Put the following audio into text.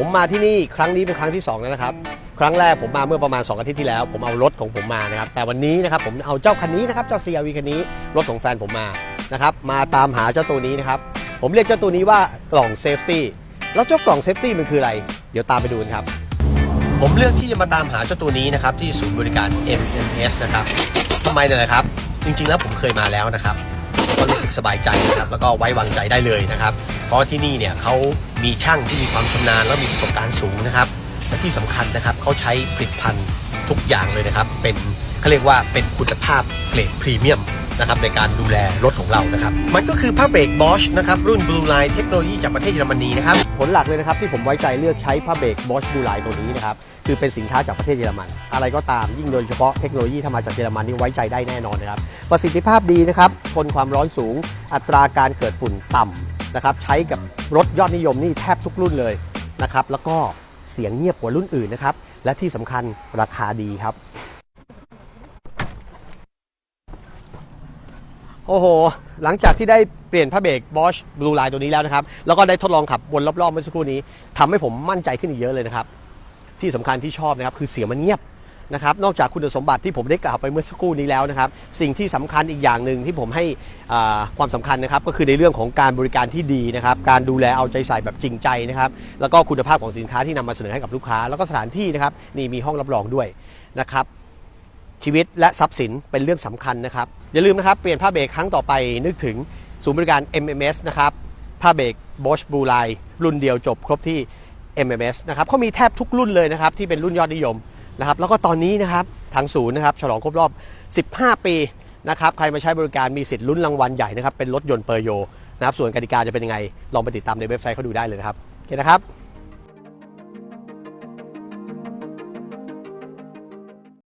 ผมมาที่นี่ครั้งนี้เป็นครั้งที่2แล้วนะครับ ครั้งแรกผมมาเมื่อประมาณ 2 อาทิตย์ที่แล้ว ผมเอารถของผมมานะครับ แต่วันนี้นะครับผมเอาเจ้าคันนี้นะครับ เจ้า CRV คันนี้รถของแฟนผมมานะครับ มาตามหาเจ้าตัวนี้นะครับ ผมเรียกเจ้าตัวนี้ว่ากล่องเซฟตี้ แล้วเจ้ากล่องเซฟตี้มันคืออะไร เดี๋ยวตามไปดูกันครับ ผมเลือกที่จะมาตามหาเจ้าตัวนี้นะครับที่ศูนย์บริการ MMS นะครับทำไมเนี่ยนะครับ จริงๆแล้วผมเคยมาแล้วนะครับ ก็รู้สึกสบายใจนะครับ แล้วก็ไว้วางใจได้เลยนะครับ เพราะที่นี่เนี่ยเขา มีช่างที่มีความชำนาญแล้วมีประสบการณ์สูงนะครับ และที่สำคัญนะครับเขาใช้ผลิตภัณฑ์ทุกอย่างเลยนะครับ เป็นเขาเรียกว่าเป็นคุณภาพเกรดพรีเมียมนะครับในการดูแลรถของเรานะครับ มันก็คือผ้าเบรกบอชนะครับรุ่น Blue Line เทคโนโลยีจากประเทศเยอรมนีนะครับผลหลักเลยนะครับที่ผมไว้ใจเลือกใช้ผ้าเบรกบอช Blue Line ตัวนี้นะครับคือเป็นสินค้าจากประเทศเยอรมัน อะไรก็ตามยิ่งโดยเฉพาะเทคโนโลยีที่มาจากเยอรมันนี่ไว้ใจได้แน่นอนนะครับประสิทธิภาพดีนะครับทนความร้อนสูงอัตราการเกิดฝุ่นต่ำ นะครับใช้กับรถยอดนิยมนี่แทบทุกรุ่นเลยนะครับแล้วก็เสียงเงียบกว่ารุ่นอื่นนะครับและที่สำคัญราคาดีครับ โอ้โห หลังจากที่ได้เปลี่ยนผ้าเบรก Bosch Blue Line ตัวนี้แล้วนะครับ แล้วก็ได้ทดลองขับวนรอบๆเมื่อสักครู่นี้ทำให้ผมมั่นใจขึ้นอีกเยอะเลยนะครับ ที่สำคัญที่ชอบนะครับคือเสียงมันเงียบ นะครับนอกจากคุณสมบัติที่ผมได้กล่าวไปเมื่อสักครู่นี้แล้วนะครับ สิ่งที่สำคัญอีกอย่างหนึ่งที่ผมให้ความสำคัญนะครับ ก็คือในเรื่องของการบริการที่ดีนะครับ การดูแลเอาใจใส่แบบจริงใจนะครับ แล้วก็คุณภาพของสินค้าที่นำมาเสนอให้กับลูกค้า แล้วก็สถานที่นะครับนี่มีห้องรับรองด้วยนะครับ ชีวิตและทรัพย์สินเป็นเรื่องสำคัญนะครับ อย่าลืมนะครับเปลี่ยนผ้าเบรกครั้งต่อไปนึกถึงศูนย์บริการ MMS นะครับผ้าเบรก Bosch Blue Line รุ่นเดียวจบครบที่ MMS นะครับเขามีแทบทุกรุ่นเลยนะครับที่เป็นรุ่นยอดนิยม นะครับแล้วก็ตอนนี้นะครับทางศูนย์นะครับฉลองครบรอบ 15 ปีนะครับใครมาใช้บริการมีสิทธิ์ลุ้นรางวัลใหญ่นะครับเป็นรถยนต์เปอร์โยนะครับส่วนกติกาจะเป็นยังไงลองไปติดตามในเว็บไซต์เขาดูได้เลยนะครับโอเคนะครับ